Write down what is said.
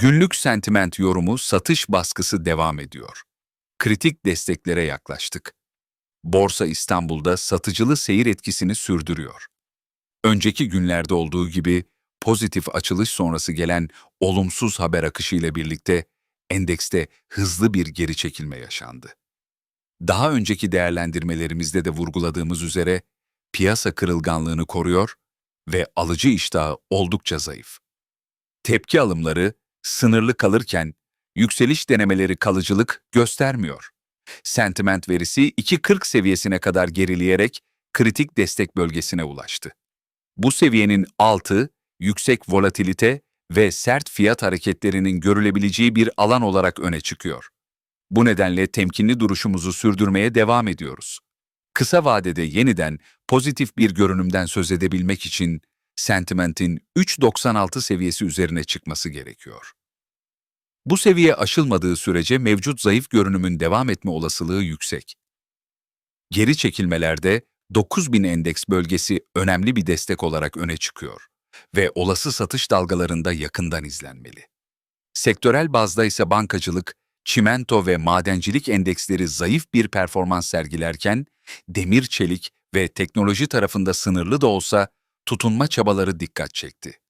Günlük sentiment yorumu satış baskısı devam ediyor. Kritik desteklere yaklaştık. Borsa İstanbul'da satıcılı seyir etkisini sürdürüyor. Önceki günlerde olduğu gibi pozitif açılış sonrası gelen olumsuz haber akışı ile birlikte endekste hızlı bir geri çekilme yaşandı. Daha önceki değerlendirmelerimizde de vurguladığımız üzere piyasa kırılganlığını koruyor ve alıcı iştahı oldukça zayıf. Tepki alımları sınırlı kalırken yükseliş denemeleri kalıcılık göstermiyor. Sentiment verisi 2.40 seviyesine kadar gerileyerek kritik destek bölgesine ulaştı. Bu seviyenin altı, yüksek volatilite ve sert fiyat hareketlerinin görülebileceği bir alan olarak öne çıkıyor. Bu nedenle temkinli duruşumuzu sürdürmeye devam ediyoruz. Kısa vadede yeniden pozitif bir görünümden söz edebilmek için sentimentin 3.96 seviyesi üzerine çıkması gerekiyor. Bu seviye aşılmadığı sürece mevcut zayıf görünümün devam etme olasılığı yüksek. Geri çekilmelerde 9000 endeks bölgesi önemli bir destek olarak öne çıkıyor ve olası satış dalgalarında yakından izlenmeli. Sektörel bazda ise bankacılık, çimento ve madencilik endeksleri zayıf bir performans sergilerken, demir çelik ve teknoloji tarafında sınırlı da olsa tutunma çabaları dikkat çekti.